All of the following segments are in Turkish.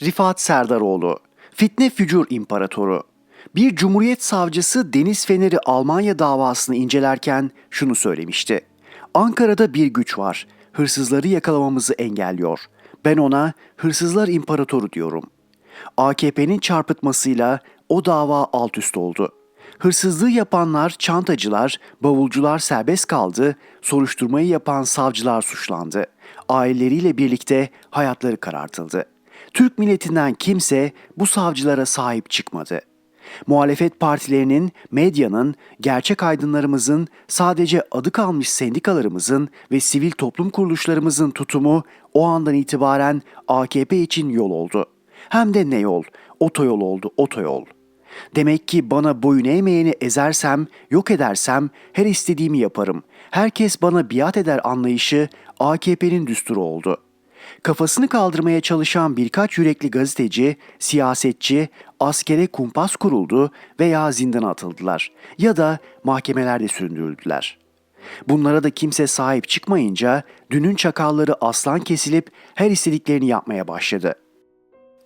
Rifat Serdaroğlu, fitne fücur imparatoru. Bir cumhuriyet savcısı Deniz Fener'i Almanya davasını incelerken şunu söylemişti. Ankara'da bir güç var. Hırsızları yakalamamızı engelliyor. Ben ona hırsızlar imparatoru diyorum. AKP'nin çarpıtmasıyla o dava alt üst oldu. Hırsızlığı yapanlar, çantacılar, bavulcular serbest kaldı, soruşturmayı yapan savcılar suçlandı. Aileleriyle birlikte hayatları karartıldı. Türk milletinden kimse bu savcılara sahip çıkmadı. Muhalefet partilerinin, medyanın, gerçek aydınlarımızın, sadece adı kalmış sendikalarımızın ve sivil toplum kuruluşlarımızın tutumu o andan itibaren AKP için yol oldu. Hem de ne yol? Otoyol oldu, otoyol. Demek ki bana boyun eğmeyeni ezersem, yok edersem her istediğimi yaparım. Herkes bana biat eder anlayışı AKP'nin düsturu oldu. Kafasını kaldırmaya çalışan birkaç yürekli gazeteci, siyasetçi, askere kumpas kuruldu veya zindana atıldılar ya da mahkemelerde süründürüldüler. Bunlara da kimse sahip çıkmayınca dünün çakalları aslan kesilip her istediklerini yapmaya başladı.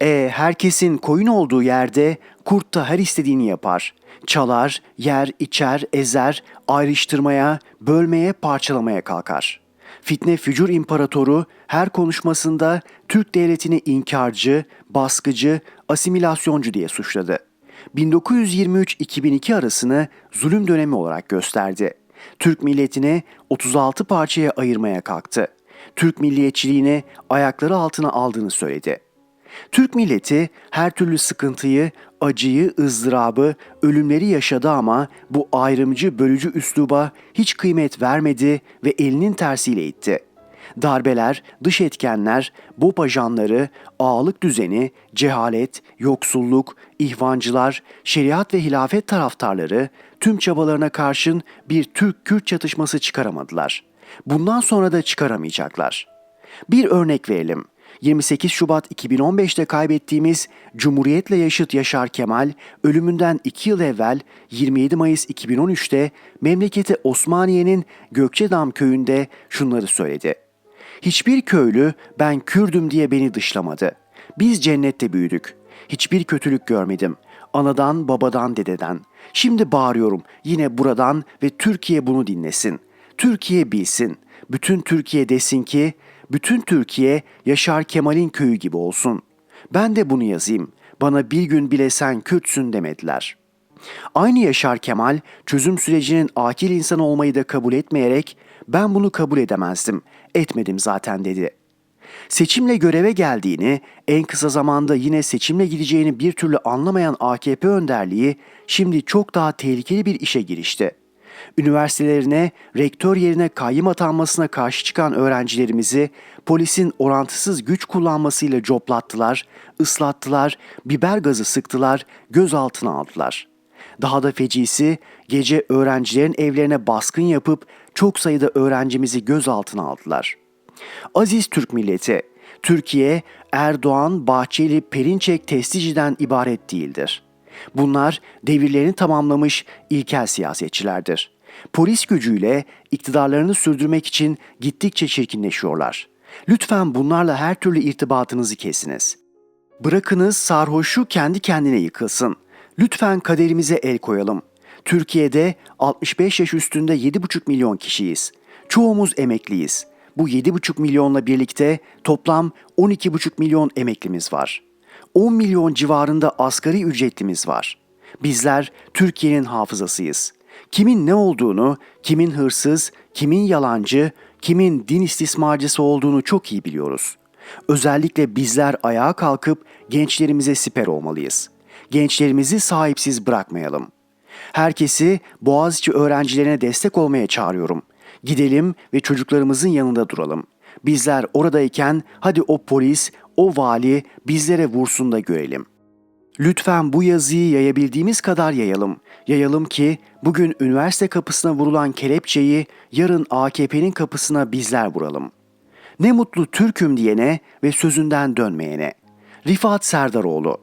E herkesin koyun olduğu yerde kurt da her istediğini yapar. Çalar, yer, içer, ezer, ayrıştırmaya, bölmeye, parçalamaya kalkar. Fitne fücur imparatoru her konuşmasında Türk devletini inkarcı, baskıcı, asimilasyoncu diye suçladı. 1923-2002 arasını zulüm dönemi olarak gösterdi. Türk milletini 36 parçaya ayırmaya kalktı. Türk milliyetçiliğini ayakları altına aldığını söyledi. Türk milleti her türlü sıkıntıyı, acıyı, ızdırabı, ölümleri yaşadı ama bu ayrımcı, bölücü üsluba hiç kıymet vermedi ve elinin tersiyle itti. Darbeler, dış etkenler, BOP ajanları, ağalık düzeni, cehalet, yoksulluk, ihvancılar, şeriat ve hilafet taraftarları tüm çabalarına karşın bir Türk-Kürt çatışması çıkaramadılar. Bundan sonra da çıkaramayacaklar. Bir örnek verelim. 28 Şubat 2015'te kaybettiğimiz Cumhuriyet'le yaşıt Yaşar Kemal ölümünden 2 yıl evvel 27 Mayıs 2013'te memleketi Osmaniye'nin Gökçedam köyünde şunları söyledi. Hiçbir köylü ben Kürdüm diye beni dışlamadı. Biz cennette büyüdük. Hiçbir kötülük görmedim. Anadan, babadan, dededen. Şimdi bağırıyorum yine buradan ve Türkiye bunu dinlesin. Türkiye bilsin. Bütün Türkiye desin ki bütün Türkiye Yaşar Kemal'in köyü gibi olsun. Ben de bunu yazayım. Bana bir gün bile sen Kürtsün demediler. Aynı Yaşar Kemal çözüm sürecinin akil insan olmayı da kabul etmeyerek ben bunu kabul edemezdim. Etmedim zaten dedi. Seçimle göreve geldiğini, en kısa zamanda yine seçimle gideceğini bir türlü anlamayan AKP önderliği şimdi çok daha tehlikeli bir işe girişti üniversitelerine rektör yerine kayyım atanmasına karşı çıkan öğrencilerimizi polisin orantısız güç kullanmasıyla coplattılar, ıslattılar, biber gazı sıktılar, gözaltına aldılar. Daha da fecisi gece öğrencilerin evlerine baskın yapıp çok sayıda öğrencimizi gözaltına aldılar. Aziz Türk milleti, Türkiye Erdoğan, Bahçeli, Perinçek, Testici'den ibaret değildir. Bunlar devirlerini tamamlamış ilkel siyasetçilerdir. Polis gücüyle iktidarlarını sürdürmek için gittikçe çirkinleşiyorlar. Lütfen bunlarla her türlü irtibatınızı kesiniz. Bırakınız sarhoşu kendi kendine yıkılsın. Lütfen kaderimize el koyalım. Türkiye'de 65 yaş üstünde 7,5 milyon kişiyiz. Çoğumuz emekliyiz. Bu 7,5 milyonla birlikte toplam 12,5 milyon emeklimiz var. 10 milyon civarında asgari ücretlimiz var. Bizler Türkiye'nin hafızasıyız. Kimin ne olduğunu, kimin hırsız, kimin yalancı, kimin din istismarcısı olduğunu çok iyi biliyoruz. Özellikle bizler ayağa kalkıp gençlerimize siper olmalıyız. Gençlerimizi sahipsiz bırakmayalım. Herkesi Boğaziçi öğrencilerine destek olmaya çağırıyorum. Gidelim ve çocuklarımızın yanında duralım. Bizler oradayken hadi o polis, o vali bizlere vursun da görelim. Lütfen bu yazıyı yayabildiğimiz kadar yayalım. Yayalım ki bugün üniversite kapısına vurulan kelepçeyi yarın AKP'nin kapısına bizler vuralım. Ne mutlu Türk'üm diyene ve sözünden dönmeyene. Rifat Serdaroğlu